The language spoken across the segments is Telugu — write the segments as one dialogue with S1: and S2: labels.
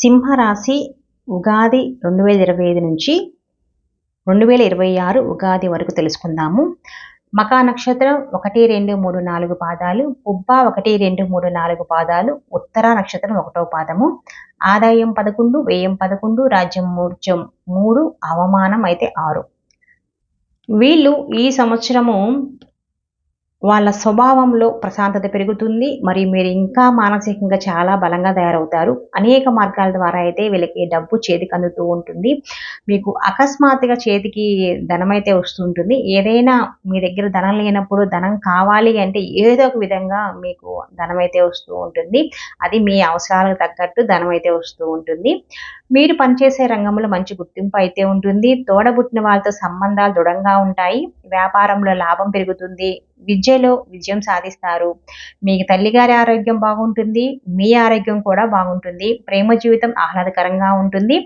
S1: సింహరాశి ఉగాది రెండు వేల ఇరవై ఐదు నుంచి రెండు వేల ఇరవై ఆరు ఉగాది వరకు తెలుసుకుందాము. మకా నక్షత్రం ఒకటి రెండు మూడు నాలుగు పాదాలు పుబ్బ ఒకటి రెండు మూడు నాలుగు పాదాలు ఉత్తర నక్షత్రం ఒకటో పాదము ఆదాయం పదకొండు వ్యయం పదకొండు రాజ్యం మూర్జం మూడు అవమానం అయితే ఆరు. వీళ్ళు ఈ సంవత్సరము వాళ్ళ స్వభావంలో ప్రశాంతత పెరుగుతుంది. మరియు మీరు ఇంకా మానసికంగా చాలా బలంగా తయారవుతారు. అనేక మార్గాల ద్వారా అయితే వీళ్ళకి డబ్బు చేతికి అందుతూ ఉంటుంది. మీకు అకస్మాత్తుగా చేతికి ధనం అయితే వస్తుంటుంది. ఏదైనా మీ దగ్గర ధనం లేనప్పుడు ధనం కావాలి అంటే ఏదో ఒక విధంగా మీకు ధనం అయితే వస్తూ ఉంటుంది. అది మీ అవసరాలకు తగ్గట్టు ధనం అయితే వస్తూ ఉంటుంది. మీరు పనిచేసే రంగంలో మంచి గుర్తింపు అయితే ఉంటుంది. తోడబుట్టిన వాళ్ళతో సంబంధాలు దృఢంగా ఉంటాయి. వ్యాపారంలో లాభం పెరుగుతుంది. విద్యలో విజయం సాధిస్తారు. మీ తల్లిగారి ఆరోగ్యం బాగుంటుంది మీ ఆరోగ్యం కూడా బాగుంటుంది. ప్రేమ జీవితం ఆహ్లాదకరంగా ఉంటుంది.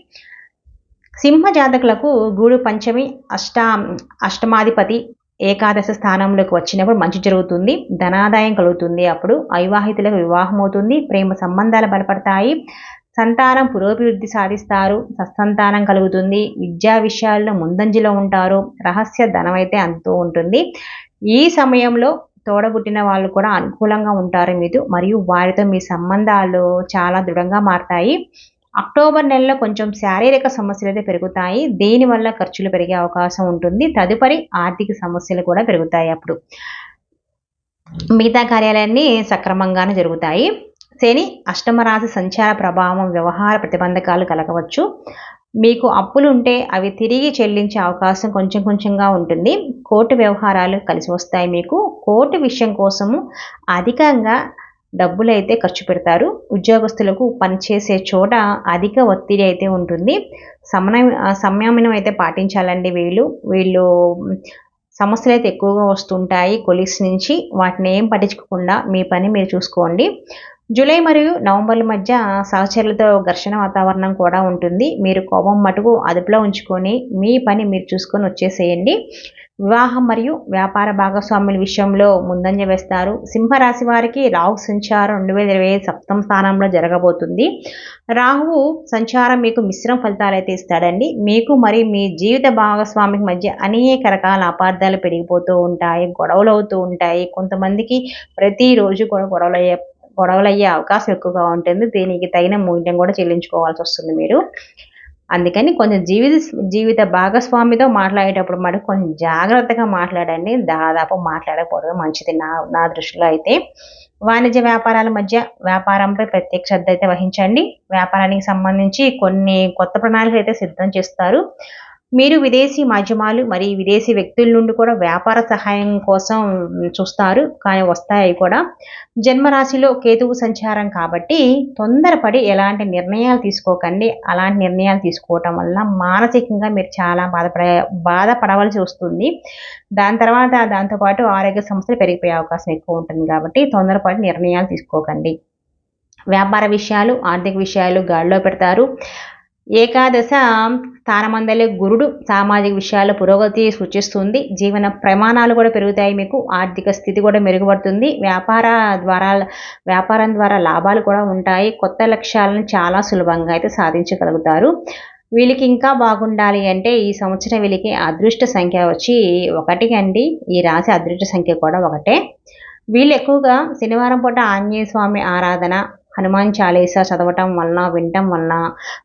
S1: సింహ జాతకులకు గూడు పంచమి అష్టా అష్టమాధిపతి ఏకాదశ స్థానంలోకి వచ్చినప్పుడు మంచి జరుగుతుంది. ధనాదాయం కలుగుతుంది అప్పుడు. అవివాహితులకు వివాహం అవుతుంది. ప్రేమ సంబంధాలు బలపడతాయి. సంతానం పురోభివృద్ధి సాధిస్తారు. సత్సంతానం కలుగుతుంది. విద్యా విషయాల్లో ముందంజలో ఉంటారు. రహస్య ధనం అయితే అందుతూ ఉంటుంది. ఈ సమయంలో తోడబుట్టిన వాళ్ళు కూడా అనుకూలంగా ఉంటారు మీరు మరియు వారితో మీ సంబంధాలు చాలా దృఢంగా మారతాయి. అక్టోబర్ నెలలో కొంచెం శారీరక సమస్యలు అయితే పెరుగుతాయి. దేనివల్ల ఖర్చులు పెరిగే అవకాశం ఉంటుంది? తదుపరి ఆర్థిక సమస్యలు కూడా పెరుగుతాయి అప్పుడు. మిగతా కార్యాలయాన్ని సక్రమంగానే జరుగుతాయి. శని అష్టమరాశి సంచార ప్రభావం వ్యవహార ప్రతిబంధకాలు కలగవచ్చు. మీకు అప్పులు ఉంటే అవి తిరిగి చెల్లించే అవకాశం కొంచెం కొంచెంగా ఉంటుంది. కోర్టు వ్యవహారాలు కలిసి వస్తాయి మీకు. కోర్టు విషయం కోసము అధికంగా డబ్బులు అయితే ఖర్చు పెడతారు. ఉద్యోగస్తులకు పనిచేసే చోట అధిక ఒత్తిడి అయితే ఉంటుంది. సమయం సంయమనం అయితే పాటించాలండి వీళ్ళు. వీళ్ళు సమస్యలు అయితే ఎక్కువగా వస్తుంటాయి కొలీగ్స్ నుంచి. వాటిని ఏం పట్టించుకోకుండా మీ పని మీరు చూసుకోండి. జూలై మరియు నవంబర్ల మధ్య సహచరులతో ఘర్షణ వాతావరణం కూడా ఉంటుంది. మీరు కోపం మటుకు అదుపులో ఉంచుకొని మీ పని మీరు చూసుకొని వచ్చేసేయండి. వివాహం మరియు వ్యాపార భాగస్వాముల విషయంలో ముందంజ వేస్తారు. సింహరాశి వారికి రాహు సంచారం రెండు వేల ఇరవై ఐదు సప్తమ స్థానంలో జరగబోతుంది. రాహువు సంచారం మీకు మిశ్రమ ఫలితాలు అయితే ఇస్తాడండి. మీకు మరి మీ జీవిత భాగస్వామికి మధ్య అనేక రకాల అపార్థాలు పెరిగిపోతూ ఉంటాయి గొడవలు అవుతూ ఉంటాయి. కొంతమందికి ప్రతిరోజు కూడా గొడవలు అయ్యే గొడవలు అయ్యే అవకాశం ఎక్కువగా ఉంటుంది. దీనికి తగిన మూల్యం కూడా చెల్లించుకోవాల్సి వస్తుంది మీరు. అందుకని కొంచెం జీవిత జీవిత భాగస్వామితో మాట్లాడేటప్పుడు మరి కొంచెం జాగ్రత్తగా మాట్లాడండి. దాదాపు మాట్లాడకూడదు మంచిది నా నా దృష్టిలో అయితే. వాణిజ్య వ్యాపారాల మధ్య వ్యాపారంపై ప్రత్యేక శ్రద్ధ అయితే వహించండి. వ్యాపారానికి సంబంధించి కొన్ని కొత్త ప్రణాళికలు అయితే సిద్ధం చేస్తారు. మీరు విదేశీ మాధ్యమాలు మరియు విదేశీ వ్యక్తుల నుండి కూడా వ్యాపార సహాయం కోసం చూస్తారు కానీ వస్తాయి కూడా. జన్మరాశిలో కేతువు సంచారం కాబట్టి తొందరపడి ఎలాంటి నిర్ణయాలు తీసుకోకండి. అలాంటి నిర్ణయాలు తీసుకోవటం వల్ల మానసికంగా మీరు చాలా బాధపడ బాధపడవలసి వస్తుంది. దాని తర్వాత దాంతోపాటు ఆరోగ్య సమస్యలు పెరిగిపోయే అవకాశం ఎక్కువ ఉంటుంది కాబట్టి తొందరపడి నిర్ణయాలు తీసుకోకండి. వ్యాపార విషయాలు ఆర్థిక విషయాలు గాడిలో పెడతారు. ఏకాదశ స్థానమందలే గురుడు సామాజిక విషయాల పురోగతి సూచిస్తుంది జీవన ప్రమాణాలు కూడా పెరుగుతాయి మీకు. ఆర్థిక స్థితి కూడా మెరుగుపడుతుంది. వ్యాపార ద్వారా వ్యాపారం ద్వారా లాభాలు కూడా ఉంటాయి. కొత్త లక్ష్యాలను చాలా సులభంగా అయితే సాధించగలుగుతారు. వీళ్ళకి ఇంకా బాగుండాలి అంటే ఈ సంవత్సరం వీళ్ళకి అదృష్ట సంఖ్య వచ్చి ఒకటి అండి. ఈ రాశి అదృష్ట సంఖ్య కూడా ఒకటే. వీళ్ళు ఎక్కువగా శనివారం పూట ఆంజనేయ స్వామి ఆరాధన హనుమాన్ చాలీసా చదవటం వలన వినటం వలన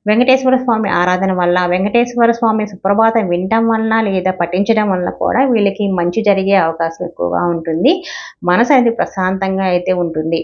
S1: వెంకటేశ్వర స్వామి ఆరాధన వల్ల వెంకటేశ్వర స్వామి సుప్రభాతం వినటం వలన లేదా పఠించడం వలన కూడా వీళ్ళకి మంచి జరిగే అవకాశం ఎక్కువగా ఉంటుంది. మనసు అనేది ప్రశాంతంగా అయితే ఉంటుంది.